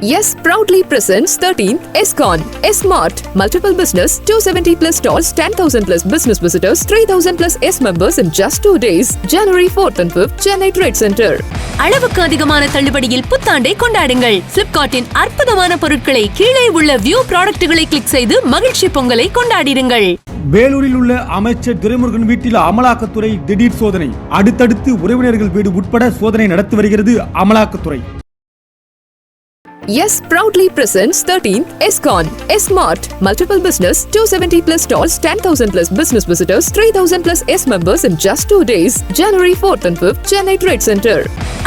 Yes proudly presents 13th ESCON, S-Mart, multiple business, 270 plus stalls, 10,000 plus business visitors, 3,000 plus S members in just two days. January 4th and 5th, Chennai Trade Center. அளவுக்கு அதிகமான தள்ளுபடியில் புத்தாண்டை கொண்டாடுங்கள். பிளிப்கார்ட்டின் அற்புதமான பொருட்களை கீழே உள்ள view ப்ராடக்ட்டுகளை click செய்து மகிழ்ச்சி பொங்கலை கொண்டாடிடுங்கள். வேலூரில் உள்ள அமைச்சர் துரைமுருகன் வீட்டில் அமலாக்கத்துறை திடீர் சோதனை. அடுத்தடுத்து உறவினர்கள் வீடு உட்பட சோதனை நடத்தி வருகிறது அமலாக்கத்துறை. Yes proudly presents 13th ESCON, S-Mart, multiple business, 270 plus stalls, 10,000 plus business visitors, 3,000 plus S members in just two days. January 4th and 5th, Chennai Trade Center.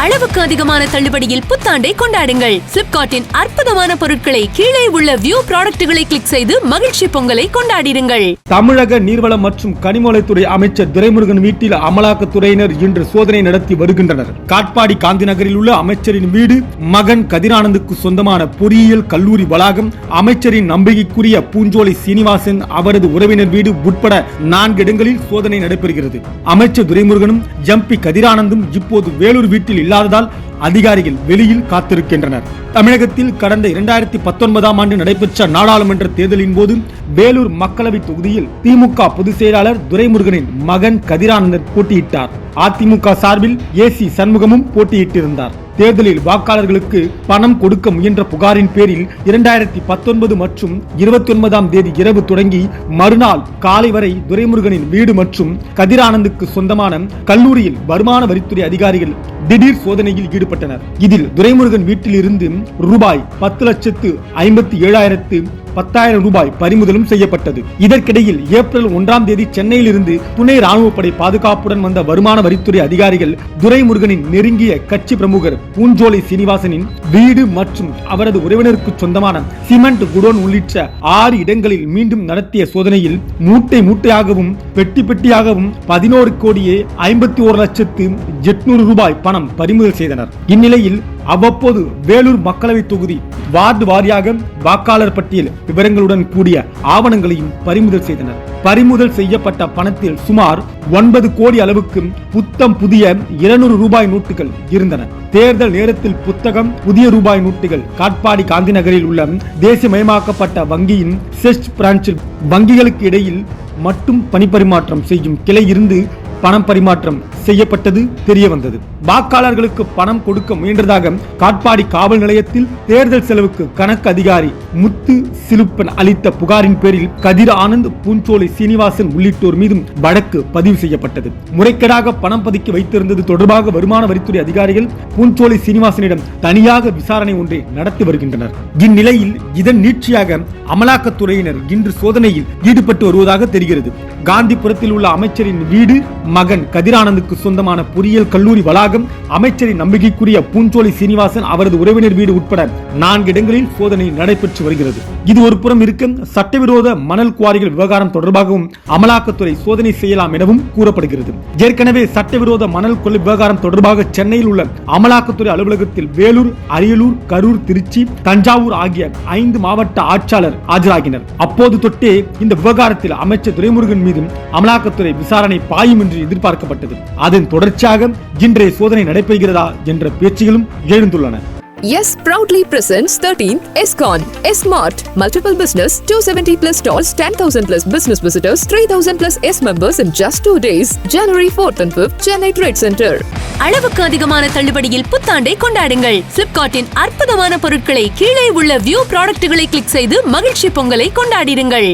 அளவுக்கு அதிகமான தள்ளுபடியில் புத்தாண்டை கொண்டாடுங்கள். பிளிப்கார்ட்டின் அற்புதமான பொருட்களை கீழே உள்ள வியூ ப்ராடக்ட்டுகளை கிளிக் செய்து மகிழ்ச்சி பொங்கலை கொண்டாடிடுங்கள். தமிழக நீர்வளம் மற்றும் கனிமவளத்துறை அமைச்சர் துரைமுருகன் வீட்டில் அமலாக்கத்துறையினர் இன்று சோதனை நடத்தி வருகின்றனர். காட்பாடி காந்தி நகரில் உள்ள அமைச்சரின் வீடு மகன் கதிரானந்துக்கு சொந்தமான பொறியியல் கல்லூரி வளாகம் அமைச்சரின் நம்பிக்கைக்குரிய பூஞ்சோலை சீனிவாசன் அவரது உறவினர் வீடு உட்பட நான்கு இடங்களில் சோதனை நடைபெறுகிறது. அமைச்சர் துரைமுருகனும் எம்பி கதிரானந்தும் இப்போது வேலூர் வீட்டில் இல்லாததால் அதிகாரிகள் வெளியில் காத்திருக்கின்றனர். தமிழகத்தில் கடந்த இரண்டாயிரத்தி பத்தொன்பதாம் ஆண்டு நடைபெற்ற நாடாளுமன்ற தேர்தலின் போது வேலூர் மக்களவை தொகுதியில் திமுக பொதுச் செயலாளர் துரைமுருகனின் மகன் கதிரானந்தன் போட்டியிட்டார். அதிமுக சார்பில் ஏ. சி. சண்முகமும் போட்டியிட்டிருந்தார். தேர்தலில் வாக்காளர்களுக்கு பணம் கொடுக்க முயன்ற புகாரின் பேரில் இரண்டாயிரத்தி பத்தொன்பது மற்றும் இருபத்தி ஒன்பதாம் தேதி இரவு தொடங்கி மறுநாள் காலை வரை துரைமுருகனின் வீடு மற்றும் கதிரானந்துக்கு சொந்தமான கல்லூரியில் வருமான வரித்துறை அதிகாரிகள் திடீர் சோதனையில் ஈடுபட்டனர். இதில் துரைமுருகன் வீட்டில் இருந்து ரூபாய் பத்து லட்சத்து ஐம்பத்தி ஏழாயிரத்து பத்தாயிரம் ரூபாய் பறிமுதலும் செய்யப்பட்டது. இதற்கிடையில் ஏப்ரல் ஒன்றாம் தேதி சென்னையில் இருந்து துணை ராணுவப்படை பாதுகாப்புடன் வந்த வருமான வரித்துறை அதிகாரிகள் துரைமுருகனின் நெருங்கிய கட்சி பிரமுகர் பூஞ்சோலை சீனிவாசனின் வீடு மற்றும் அவரது உறவினருக்கு சொந்தமான சிமெண்ட் குடோன் உள்ளிட்ட ஆறு இடங்களில் மீண்டும் நடத்திய சோதனையில் மூட்டை மூட்டையாகவும் பெட்டி பெட்டியாகவும் பதினோரு கோடியே ஐம்பத்தி ஒரு லட்சத்து எட்நூறு ரூபாய் பணம் பறிமுதல் செய்தனர். இந்நிலையில் அவ்வப்போது வேலூர் மக்களவை தொகுதி வார்டு வாரியாக வாக்காளர் பட்டியல் விவரங்களுடன் கூடிய ஆவணங்களையும் பறிமுதல் செய்தனர். பறிமுதல் செய்யப்பட்ட பணத்தில் சுமார் ஒன்பது கோடி அளவுக்கு புத்தம் புதிய இருநூறு ரூபாய் நோட்டுகள் இருந்தன. தேர்தல் நேரத்தில் புத்தகம் புதிய ரூபாய் நோட்டுகள் காட்பாடி காந்தி நகரில் உள்ள தேசியமயமாக்கப்பட்ட வங்கியின் செஸ்ட் பிரான்ச்சில் வங்கிகளுக்கு இடையில் மட்டும் பணிப்பரிமாற்றம் செய்யும் கிளை இருந்து பணம் பரிமாற்றம் செய்யப்பட்டது தெரிய வந்தது. வாக்காளர்களுக்கு பணம் கொடுக்க முயன்றதாக காட்பாடி காவல் நிலையத்தில் தேர்தல் செலவுக்கு கணக்கு அதிகாரி முத்து சிலுப்பன் அளித்த புகாரின் பேரில் கதிர் ஆனந்த் பூஞ்சோலை சீனிவாசன் உள்ளிட்டோர் மீதும் வழக்கு பதிவு செய்யப்பட்டது. முறைகேடாக பணம் பதுக்கி வைத்திருந்தது தொடர்பாக வருமான வரித்துறை அதிகாரிகள் பூஞ்சோலை சீனிவாசனிடம் தனியாக விசாரணை ஒன்றை நடத்தி வருகின்றனர். இந்நிலையில் இதன் நீட்சியாக அமலாக்கத்துறையினர் இன்று சோதனையில் ஈடுபட்டு வருவதாக தெரிகிறது. காந்திபுரத்தில் உள்ள அமைச்சரின் வீடு மகன் கதிரானந்துக்கு சொந்தமான பொறியியல் கல்லூரி வளாகம் அமைச்சரின் நம்பிக்கைக்குரிய பூஞ்சோலை சீனிவாசன் அவரது உறவினர் வீடு உட்பட நான்கு இடங்களில் சோதனை நடைபெற்று வருகிறது. இது ஒரு புறம் இருக்க. சட்டவிரோத மணல் குவாரிகள் விவகாரம் தொடர்பாகவும் அமலாக்கத்துறை சோதனை செய்யலாம் எனவும் கூறப்படுகிறது. ஏற்கனவே சட்டவிரோத மணல் கொள்ளை விவகாரம் தொடர்பாக சென்னையில் உள்ள அமலாக்கத்துறை அலுவலகத்தில் வேலூர் அரியலூர் கரூர் திருச்சி தஞ்சாவூர் ஆகிய ஐந்து மாவட்ட ஆட்சியாளர் ஆஜராகினர். அப்போது தொட்டே இந்த விவகாரத்தில் அமைச்சர் துரைமுருகன் மீதும் அமலாக்கத்துறை விசாரணை பாயும் என்று எதிர்பார்க்கப்பட்டது. அதன் தொடர்ச்சியாக இன்றைய சோதனை நடைபெறுகிறதா என்ற பேச்சுகளும் எழுந்துள்ளன. Yes proudly presents 13th ESCON, S-Mart, multiple business, 270 plus stalls, 10,000 plus business visitors, 3,000 plus S members in just two days. January 4th and 5th, Chennai Trade Center. அளவுக்கு அதிகமான தள்ளுபடியில் புத்தாண்டை கொண்டாடுங்கள். பிளிப்கார்ட்டின் அற்புதமான பொருட்களை கீழே உள்ள வியூ ப்ராடக்ட்டுகளை கிளிக் செய்து மகிழ்ச்சி பொங்கலை கொண்டாடிடுங்கள்.